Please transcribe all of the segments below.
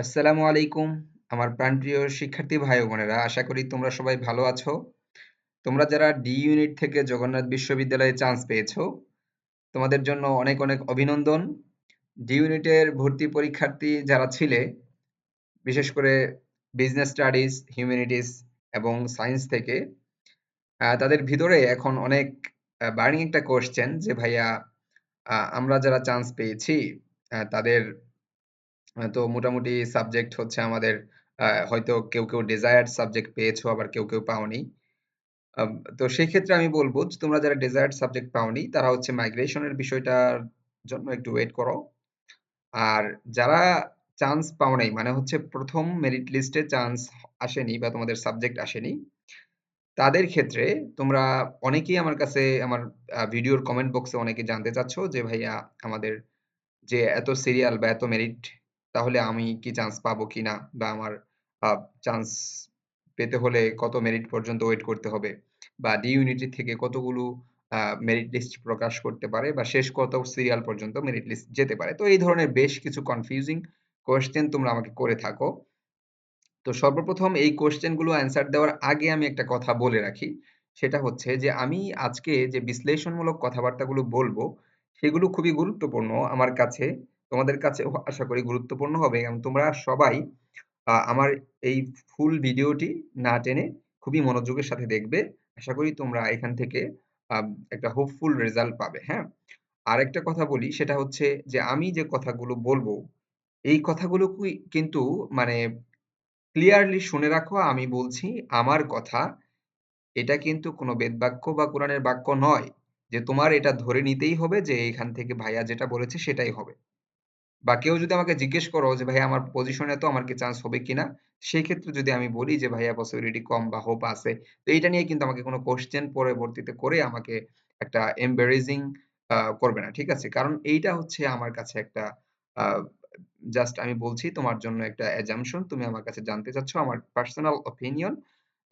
আসসালামু আলাইকুম, আমার প্রাণপ্রিয় শিক্ষার্থী ভাই বোনেরা। আশা করি তোমরা সবাই ভালো আছো। তোমরা যারা ডি ইউনিট থেকে জগন্নাথ বিশ্ববিদ্যালয়ে চান্স পেয়েছ, তোমাদের জন্য অনেক অনেক অভিনন্দন। ডি ইউনিটের ভর্তি পরীক্ষার্থী যারা ছিলে, বিশেষ করে বিজনেস স্টাডিজ হিউম্যানিটিস এবং সায়েন্স থেকে তাদের ভিতরে এখন অনেক বার্নিং একটা কোশ্চেন যে, ভাইয়া আমরা যারা চান্স পেয়েছি তাদের তো মোটামুটি সাবজেক্ট হচ্ছে আমাদের হয়তো কেউ কেউ ডিজায়ার্ড সাবজেক্ট পেয়েছ, আবার কেউ কেউ পাওনি। তো সেই ক্ষেত্রে আমি বলব যে তোমরা যারা ডিজায়ার্ড সাবজেক্ট পাওনি, তারা হচ্ছে মাইগ্রেশনের বিষয়টার জন্য একটু ওয়েট করো। আর যারা চান্স পাও নাই মানে হচ্ছে প্রথম মেরিট লিস্টে চান্স আসেনি বা তোমাদের সাবজেক্ট আসেনি, তাদের ক্ষেত্রে তোমরা অনেকেই আমার কাছে, আমার ভিডিওর কমেন্ট বক্সে অনেকে জানতে চাচ্ছ যে, ভাইয়া, আমাদের যে এত সিরিয়াল বা এত মেরিট তাহলে আমি কি চান্স পাবো কিনা বা আমার চান্স পেতে হলে কত মেরিট পর্যন্ত ওয়েট করতে হবে? বা ডি ইউনিটি থেকে কতগুলো মেরিট লিস্ট প্রকাশ করতে পারে? বা শেষ কত সিরিয়াল পর্যন্ত মেরিট লিস্ট যেতে পারে? তো এই ধরনের বেশ কিছু কনফিউজিং কোয়েশ্চেন তোমরা আমাকে করে থাকো। তো সর্বপ্রথম এই কোয়েশ্চেনগুলো অ্যান্সার দেওয়ার আগে আমি একটা কথা বলে রাখি। সেটা হচ্ছে যে, আমি আজকে যে বিশ্লেষণমূলক কথাবার্তাগুলো বলব, সেগুলো খুবই গুরুত্বপূর্ণ আমার কাছে। তোমাদের কাছে আশা করি গুরুত্বপূর্ণ হবে এবং তোমরা সবাই আমার এই ফুল ভিডিওটি না টেনে খুবই মনোযোগের সাথে দেখবে। আশা করি তোমরা এখান থেকে একটা হোপফুল রেজাল্ট পাবে হ্যাঁ? আরেকটা কথা বলি, সেটা হচ্ছে যে আমি যে কথাগুলো বলব, এই কথাগুলো কিন্তু মানে ক্লিয়ারলি শুনে রাখো, আমি বলছি আমার কথা। এটা কিন্তু কোনো বেদবাক্য বা কোরআনের বাক্য নয় যে তোমার এটা ধরে নিতেই হবে যে এখান থেকে ভাইয়া যেটা বলেছে সেটাই হবে। বা কেউ যদি আমাকে জিজ্ঞেস করো যে, ভাইয়া, আমার পজিশনে তো আমার কি চান্স হবে কিনা? সেই ক্ষেত্রে যদি আমি বলি যে, ভাইয়া পসিবিলিটি কম বা হোপ আছে। তো এইটা নিয়ে কিন্তু আমাকে কোনো কোশ্চেন পরবর্তীতে করে আমাকে একটা এম্বারেজিং করবে না, ঠিক আছে? কারণ এইটা হচ্ছে আমার কাছে একটা জাস্ট আমি বলছি তোমার জন্য একটা অ্যাজাম্পশন তুমি আমার কাছে জানতে চাচ্ছ আমার পার্সোনাল অপিনিয়ন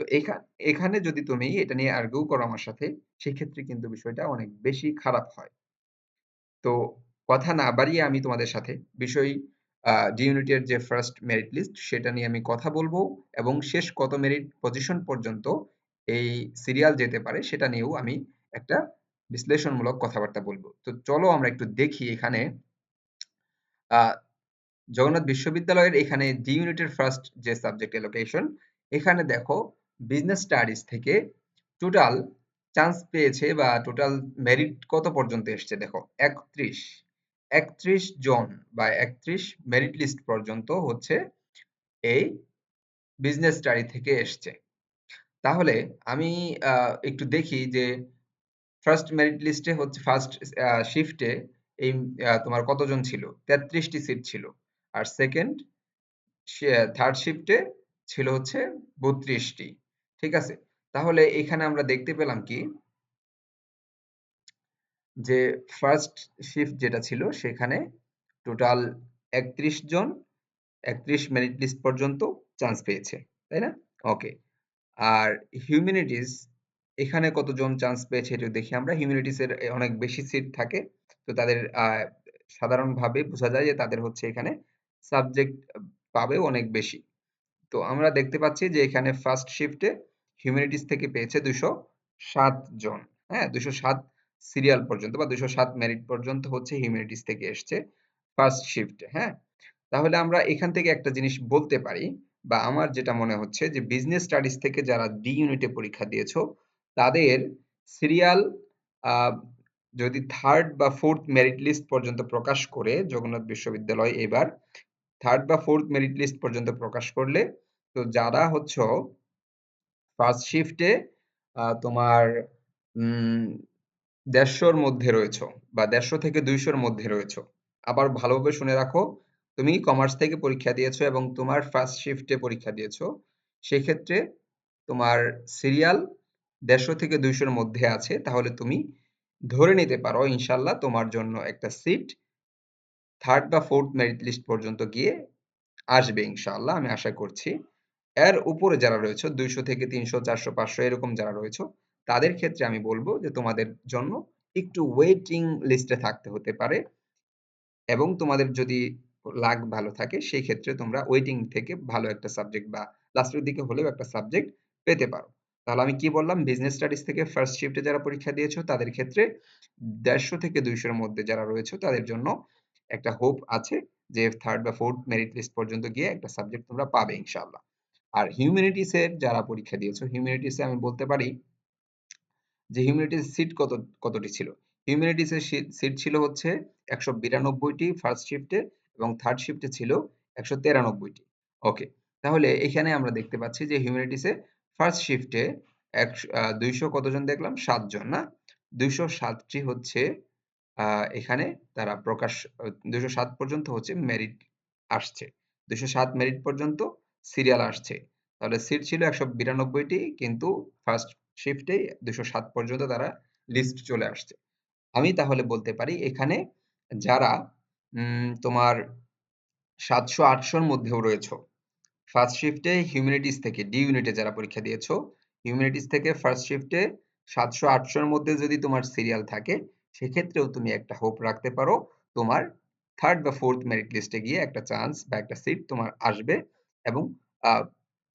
তো এখানে এখানে যদি তুমি এটা নিয়ে আর্গিউ করো আমার সাথে, সেক্ষেত্রে কিন্তু বিষয়টা অনেক বেশি খারাপ হয়। তো কথা না বাড়িয়ে আমি তোমাদের সাথে বিষয় ডি যে ফার্স্ট মেরিট লিস্ট সেটা নিয়ে আমি কথা বলব এবং শেষ কত মেরিট পজিশন পর্যন্ত এই সিরিয়াল যেতে পারে সেটা নিয়েও আমি একটা বিশ্লেষণমূলক কথাবার্তা বলব। তো চলো আমরা একটু দেখি এখানে জগন্নাথ বিশ্ববিদ্যালয়ের এখানে ডি ইউনিটের ফার্স্ট যে সাবজেক্ট এলোকেশন এখানে দেখো বিজনেস স্টাডিজ থেকে টোটাল চান্স পেয়েছে বা টোটাল মেরিট কত পর্যন্ত এসছে দেখো, একত্রিশ। একত্রিশ জন বা একত্রিশ মেরিট লিস্ট পর্যন্ত হচ্ছে এই বিজনেস স্টাডি থেকে এসছে। তাহলে আমি একটু দেখি যে ফার্স্ট মেরিট লিস্টে হচ্ছে ফার্স্ট শিফটে এই তোমার কতজন ছিল? তেত্রিশটি সিট ছিল। আর সেকেন্ড থার্ড শিফটে ছিল হচ্ছে বত্রিশটি। ঠিক আছে? তাহলে এখানে আমরা দেখতে পেলাম কি যে ফার্স্ট শিফট যেটা ছিল সেখানে টোটাল একত্রিশ জন, একত্রিশ মেরিট লিস্ট পর্যন্ত চান্স পেয়েছে, তাই না? ওকে আর হিউম্যানিটিস এখানে কতজন চান্স পেয়েছে এটা দেখি আমরা। হিউম্যানিটিস এর অনেক বেশি সিট থাকে, তো তাদের সাধারণভাবে বোঝা যায় যে তাদের হচ্ছে এখানে সাবজেক্ট পাবেও অনেক বেশি। তো আমরা দেখতে পাচ্ছি যে এখানে ফার্স্ট শিফটে হিউম্যানিটিস থেকে পেয়েছে দুশো সাত জন হ্যাঁ? দুশো সাত সিরিয়াল পর্যন্ত বা দুশো সাত মেরিট পর্যন্ত হচ্ছে হিউম্যানিটিস থেকে এসছে ফার্স্ট শিফটে হ্যাঁ? তাহলে আমরা এখান থেকে একটা জিনিস বলতে পারি বা আমার যেটা মনে হচ্ছে যে বিজনেস স্টাডিজ থেকে যারা ডি ইউনিটে পরীক্ষা দিয়েছ, তাদের সিরিয়াল যদি থার্ড বা ফোর্থ মেরিট লিস্ট পর্যন্ত প্রকাশ করে জগন্নাথ বিশ্ববিদ্যালয় এবার থার্ড বা ফোর্থ মেরিট লিস্ট পর্যন্ত প্রকাশ করলে, তো যারা হচ্ছে ফার্স্ট শিফটে তোমার দেড়শোর মধ্যে রয়েছে বা দেড়শো থেকে দুইশোর মধ্যে রয়েছে। আবার ভালোভাবে শুনে রাখো, তুমি কমার্স থেকে পরীক্ষা দিয়েছ এবং তোমার ফার্স্ট শিফটে পরীক্ষা দিয়েছ, সেক্ষেত্রে তোমার সিরিয়াল দেড়শো থেকে দুইশোর মধ্যে আছে, তাহলে তুমি ধরে নিতে পারো ইনশাল্লাহ তোমার জন্য একটা সিট থার্ড বা ফোর্থ মেরিট লিস্ট পর্যন্ত গিয়ে আসবে ইনশাল্লাহ আমি আশা করছি। এর উপরে যারা রয়েছে, দুইশো থেকে তিনশো, চারশো, পাঁচশো, এরকম যারা রয়েছে তাদের ক্ষেত্রে আমি বলব যে তোমাদের জন্য একটু ওয়েটিং লিস্টে থাকতে হতে পারে এবং তোমাদের যদি লাক ভালো থাকে সেই ক্ষেত্রে তোমরা ওয়েটিং থেকে ভালো একটা সাবজেক্ট বা লাস্টের দিকে হলেও একটা সাবজেক্ট পেতে পারো। তাহলে আমি কি বললাম? বিজনেস স্টাডিজ থেকে ফার্স্ট শিফটে যারা পরীক্ষা দিয়েছ, তাদের ক্ষেত্রে দেড়শো থেকে দুইশোর মধ্যে যারা রয়েছে, তাদের জন্য একটা হোপ আছে যে থার্ড বা ফোর্থ মেরিট লিস্ট পর্যন্ত গিয়ে একটা সাবজেক্ট তোমরা পাবে ইনশাআল্লাহ। আর হিউম্যানিটিস এর যারা পরীক্ষা দিয়েছ হিউম্যানিটিস আমি বলতে পারি যে হিউম্যানিটিস সিট কত, কতটি ছিল? হিউম্যানিটিস এর সিট ছিল হচ্ছে একশো বিরানব্বইটি ফার্স্ট শিফটে এবং থার্ড শিফটে ছিল একশো তেরানব্বইটি। ওকে তাহলে এখানে আমরা দেখতে পাচ্ছি যে হিউম্যানিটিসে ফার্স্ট শিফটে একশো দুইশো কতজন দেখলাম? সাতজন, না? দুইশো সাতটি হচ্ছে এখানে তারা প্রকাশ, দুইশো সাত পর্যন্ত হচ্ছে মেরিট আসছে। দুইশো সাত মেরিট পর্যন্ত সিরিয়াল আসছে। তাহলে সিট ছিল একশো বিরানব্বইটি, কিন্তু ফার্স্ট শিফটে দুশো সাত পর্যন্ত তারা লিস্ট চলে আসছে। আমি তাহলে বলতে পারি, এখানে যারা তোমার সাতশো আটশোর মধ্যেও রয়েছে ফার্স্ট শিফটে হিউম্যানিটিস থেকে ডি ইউনিটে যারা পরীক্ষা দিয়েছ হিউম্যানিটিস থেকে ফার্স্ট শিফটে সাতশো আটশোর মধ্যে যদি তোমার সিরিয়াল থাকে, সেক্ষেত্রেও তুমি একটা হোপ রাখতে পারো, তোমার থার্ড বা ফোর্থ মেরিট লিস্টে গিয়ে একটা চান্স বা একটা সিট তোমার আসবে এবং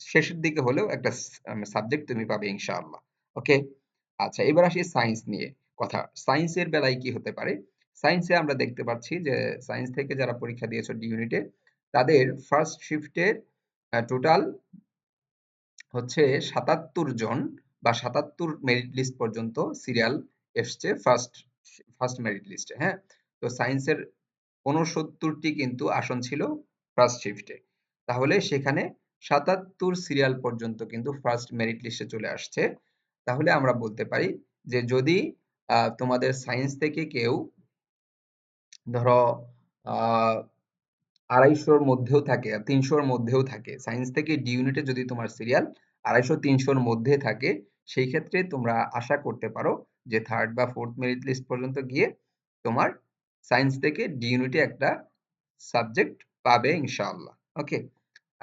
শেষের দিকে হলেও একটা সাবজেক্ট তুমি পাবে ইনশাআল্লাহ। ওকে আচ্ছা এবার আসি সায়েন্স নিয়ে কথা। সায়েন্সের বেলায় কি হতে পারে? সায়েন্সে আমরা দেখতে পাচ্ছি যে সায়েন্স থেকে যারা পরীক্ষা দিয়েছ ডি ইউনিটে তাদের ফার্স্ট শিফটের টোটাল হচ্ছে সাতাত্তর জন বা সাতাত্তর মেরিট লিস্ট পর্যন্ত সিরিয়াল এসছে ফার্স্ট ফার্স্ট মেরিট লিস্টে হ্যাঁ? তো সায়েন্সের উনসত্তরটি কিন্তু আসন ছিল ফার্স্ট শিফটে তাহলে সেখানে সাতাত্তর সিরিয়াল পর্যন্ত কিন্তু ফার্স্ট মেরিট লিস্টে চলে আসছে। তাহলে আমরা বলতে পারি যে যদি তোমাদের সায়েন্স থেকে কেউ ধরো আড়াইশোর মধ্যেও থাকে তিনশোর মধ্যেও থাকে সায়েন্স থেকে ডি ইউনিটে যদি তোমার সিরিয়াল আড়াইশো তিনশোর মধ্যে থাকে, সেই ক্ষেত্রে তোমরা আশা করতে পারো যে থার্ড বা ফোর্থ মেরিট লিস্ট পর্যন্ত গিয়ে তোমার সায়েন্স থেকে ডি ইউনিটে একটা সাবজেক্ট পাবে ইনশাআল্লাহ। ওকে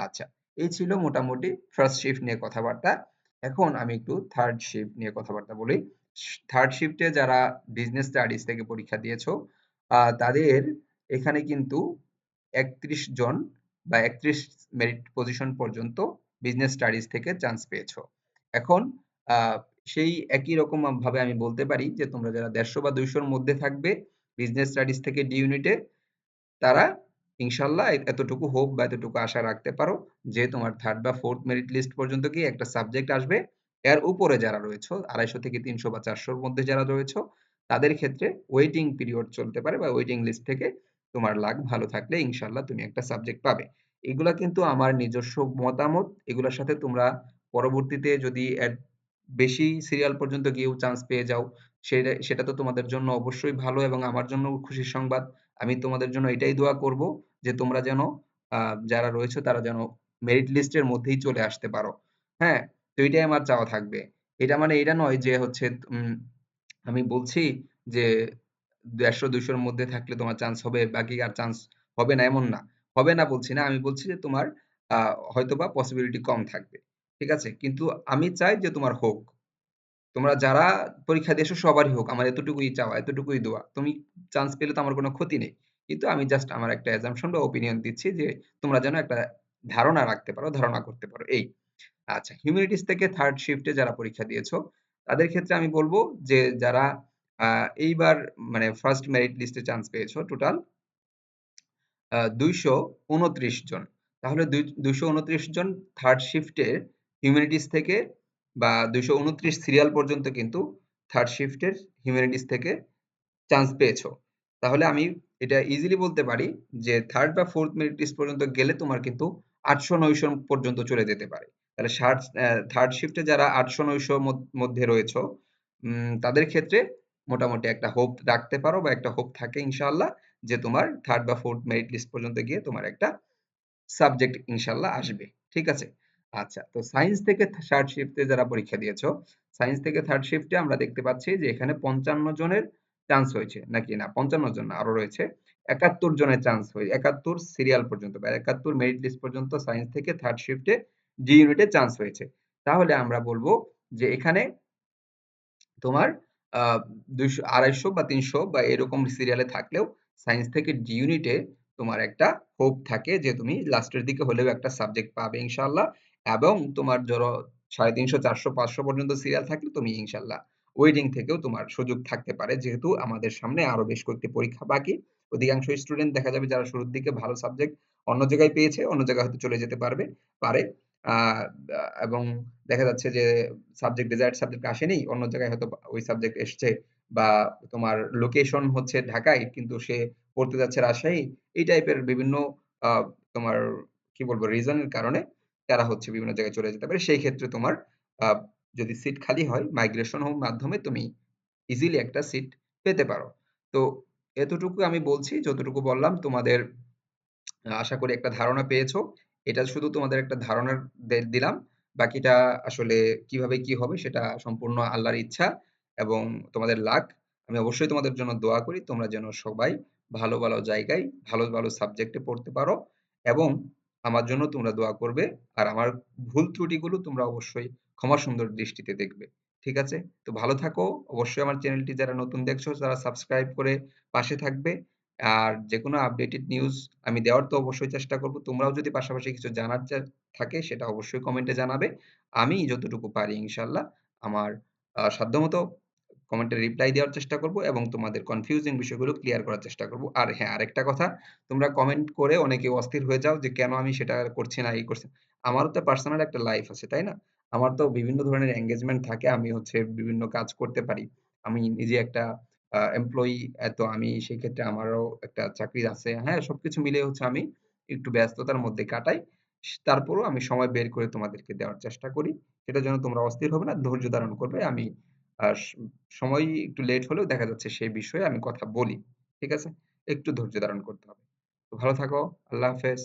আচ্ছা এই ছিল মোটামুটি ফার্স্ট শিফট নিয়ে কথাবার্তা। এখন আমি একটু থার্ড শিফট নিয়ে কথাবার্তা বলি। থার্ড শিফটে যারা বিজনেস স্টাডিজ থেকে পরীক্ষা দিয়েছ তাদের এখানে কিন্তু একত্রিশ জন বা একত্রিশ মেরিট পজিশন পর্যন্ত বিজনেস স্টাডিজ থেকে চান্স পেয়েছ। এখন সেই একই রকম ভাবে আমি বলতে পারি যে তোমরা যারা দেড়শো বা দুইশোর মধ্যে থাকবে বিজনেস স্টাডিজ থেকে ডি ইউনিটে তারা ইনশাল্লাহ এতটুকু হোপ বা এতটুকু আশা রাখতে পারো যে তোমার থার্ড বা ফোর্থ মেরিট লিস্ট পর্যন্ত কি একটা সাবজেক্ট আসবে। এর উপরে যারা রয়েছে, আড়াইশো থেকে তিনশো বা চারশোর মধ্যে যারা রয়েছে, তাদের ক্ষেত্রে ওয়েটিং পিরিয়ড চলতে পারে বা ওয়েটিং লিস্ট থেকে তোমার লাগ ভালো থাকলে ইনশাল্লাহ তুমি একটা সাবজেক্ট পাবে। এগুলা কিন্তু আমার নিজস্ব মতামত। এগুলোর সাথে তোমরা পরবর্তীতে যদি বেশি সিরিয়াল পর্যন্ত গিয়েও চান্স পেয়ে যাও, সেটা সেটা তো তোমাদের জন্য অবশ্যই ভালো এবং আমার জন্য খুশির সংবাদ। আমি তোমাদের জন্য এটাই দোয়া করব যে তোমরা যেন যারা রয়েছে তারা যেন মেরিট লিস্টের মধ্যেই চলে আসতে পারো। হ্যাঁ? তো এটাই আমার চাওয়া থাকবে। এটা মানে এটা নয় যে হচ্ছে আমি বলছি যে দেড়শো, দুইশোর মধ্যে থাকলে তোমার চান্স হবে, বাকি আর চান্স হবে না এমন না। হবে না বলছি না, আমি বলছি যে তোমার হয়তোবা পসিবিলিটি কম থাকবে। ঠিক আছে? কিন্তু আমি চাই যে তোমার হোক। তোমরা যারা পরীক্ষা দিয়েছ সবারই হোক, আমার এতটুকুই চাওয়া, এতটুকুই দোয়া। তুমি চান্স পেলে তো আমার কোনো ক্ষতি নেই। কিন্তু আমি জাস্ট আমার একটা অ্যাজাম্পশন বা ওপিনিয়ন দিচ্ছি যে তোমরা যেন একটা ধারণা রাখতে পারো, ধারণা করতে পারো। এই আচ্ছা হিউম্যানিটিস থেকে থার্ড শিফটে যারা পরীক্ষা দিয়েছ, তাদের ক্ষেত্রে আমি বলব যে যারা এইবার মানে ফার্স্ট মেরিট লিস্টে চান্স পেয়েছ টোটাল দুইশো উনত্রিশ জন। তাহলে দুইশো উনত্রিশ জন থার্ড শিফটের হিউম্যানিটিস থেকে বা দুইশো উনত্রিশ সিরিয়াল পর্যন্ত কিন্তু থার্ড শিফটের হিউম্যানিটিস থেকে চান্স পেয়েছ। তাহলে আমি এটা ইজিলি বলতে পারি যে থার্ড বা ফোর্থ মেরিট লিস্ট পর্যন্ত গেলে তোমার কিন্তু আটশো নয়শো পর্যন্ত চলে যেতে পারে। তাহলে থার্ড শিফটে যারা আটশো নয়শো মধ্যে রয়েছ তাদের ক্ষেত্রে মোটামুটি একটা হোপ রাখতে পারো বা একটা হোপ থাকে ইনশাল্লাহ যে তোমার থার্ড বা ফোর্থ মেরিট লিস্ট পর্যন্ত গিয়ে তোমার একটা সাবজেক্ট ইনশাল্লাহ আসবে। ঠিক আছে? আচ্ছা তো সায়েন্স থেকে থার্ড শিফটে যারা পরীক্ষা দিয়েছ সায়েন্স থেকে থার্ড শিফটে আমরা দেখতে পাচ্ছি যে এখানে পঞ্চান্ন জনের চান্স হয়েছে। নাকি না? পঞ্চান্ন জন আরও রয়েছে। একাত্তর জনের চান্স হয়েছে একাত্তর সিরিয়াল পর্যন্ত বা একাত্তর মেরিট লিস্ট পর্যন্ত সায়েন্স থেকে থার্ড শিফটে জি ইউনিটে চান্স হয়েছে। তাহলে আমরা বলব যে এখানে তোমার আড়াইশো বা তিনশো বা এরকম সিরিয়ালে থাকলেও সায়েন্স থেকে ডি ইউনিটে তোমার একটা হোপ থাকে যে তুমি লাস্টের দিকে হলেও একটা সাবজেক্ট পাবে ইনশাআল্লাহ। এবং তোমার ধরো 350 400 500 পর্যন্ত সিরিয়াল থাকলে তুমি ইনশাআল্লাহ ওয়েটিং থেকেও তোমার সুযোগ থাকতে পারে। যেহেতু আমাদের সামনে আরও বেশ কয়েকটি পরীক্ষা বাকি। অধিকাংশ স্টুডেন্ট দেখা যাবে যারা শুরুর দিকে ভালো সাবজেক্ট অন্য জায়গায় পেয়েছে, অন্য জায়গায় হয়তো চলে যেতে পারবে, পারে। এবং দেখা যাচ্ছে যে সাবজেক্ট ডিজায়ার্ড সাবজেক্ট আসেনি, অন্য জায়গায় হয়তো ওই সাবজেক্ট এসছে বা তোমার লোকেশন হচ্ছে ঢাকায়, কিন্তু সে পড়তে যাচ্ছে রাজশাহী, এই টাইপের বিভিন্ন তোমার কি বলব রিজনের কারণে তারা হচ্ছে বিভিন্ন জায়গায় চলে যেতে পারে। সেই ক্ষেত্রে তোমার যদি সিট খালি হয় মাইগ্রেশন হোম মাধ্যমে তুমি ইজিলি একটা সিট পেতে পারো। তো এতটুকু আমি বলছি, যতটুকু বললাম, তোমাদের আশা করি একটা ধারণা পেয়েছ। এটা শুধু তোমাদের একটা ধারণার দে- দিলাম। বাকিটা আসলে কীভাবে কি হবে সেটা সম্পূর্ণ আল্লাহর ইচ্ছা এবং তোমাদের লাক। আমি অবশ্যই তোমাদের জন্য দোয়া করি, তোমরা যেন সবাই ভালো ভালো জায়গায় ভালো ভালো সাবজেক্টে পড়তে পারো এবং আমার জন্য তোমরা দোয়া করবে আর আমার ভুল ত্রুটিগুলো তোমরা অবশ্যই ক্ষমা সুন্দর দৃষ্টিতে দেখবে। ঠিক আছে? তো ভালো থাকো। অবশ্যই আমার চ্যানেলটি যারা নতুন দেখছ, তারা সাবস্ক্রাইব করে পাশে থাকবে। আর যেকোনো আপডেটেড নিউজ আমি দেওয়ার তো অবশ্যই চেষ্টা করব। তোমরাও যদি পাশাপাশি কিছু জানার থাকে, সেটা অবশ্যই কমেন্টে জানাবে। আমি যতটুকু পারি ইনশাল্লাহ আমার সাধ্যমতো কমেন্টে রিপ্লাই দেওয়ার চেষ্টা করব এবং তোমাদের কনফিউজিং বিষয়গুলো ক্লিয়ার করার চেষ্টা করব। আর হ্যাঁ আরেকটা কথা, তোমরা কমেন্ট করে অনেকে অস্থির হয়ে যাও যে, কেন আমি সেটা করছি না, এই করছি? আমারও তো পার্সোনাল একটা লাইফ আছে, তাই না? আমার তো বিভিন্ন ধরনের এঙ্গেজমেন্ট থাকে, আমি হচ্ছে বিভিন্ন কাজ করতে পারি। আমি নিজে একটা এমপ্লয়ি তো আমি সেই ক্ষেত্রে আমারও একটা চাকরি আছে হ্যাঁ সবকিছু মিলে হচ্ছে আমি একটু ব্যস্ততার মধ্যে কাটাই। তারপরেও আমি সময় বের করে তোমাদেরকে দেওয়ার চেষ্টা করি। সেটার জন্য তোমরা অস্থির হবে না, ধৈর্য ধারণ করবে। আমি সময় একটু লেট হলেও দেখা যাচ্ছে সেই বিষয়ে আমি কথা বলি, ঠিক আছে? একটু ধৈর্য ধারণ করতে হবে। তো ভালো থাকো, আল্লাহ হাফেজ।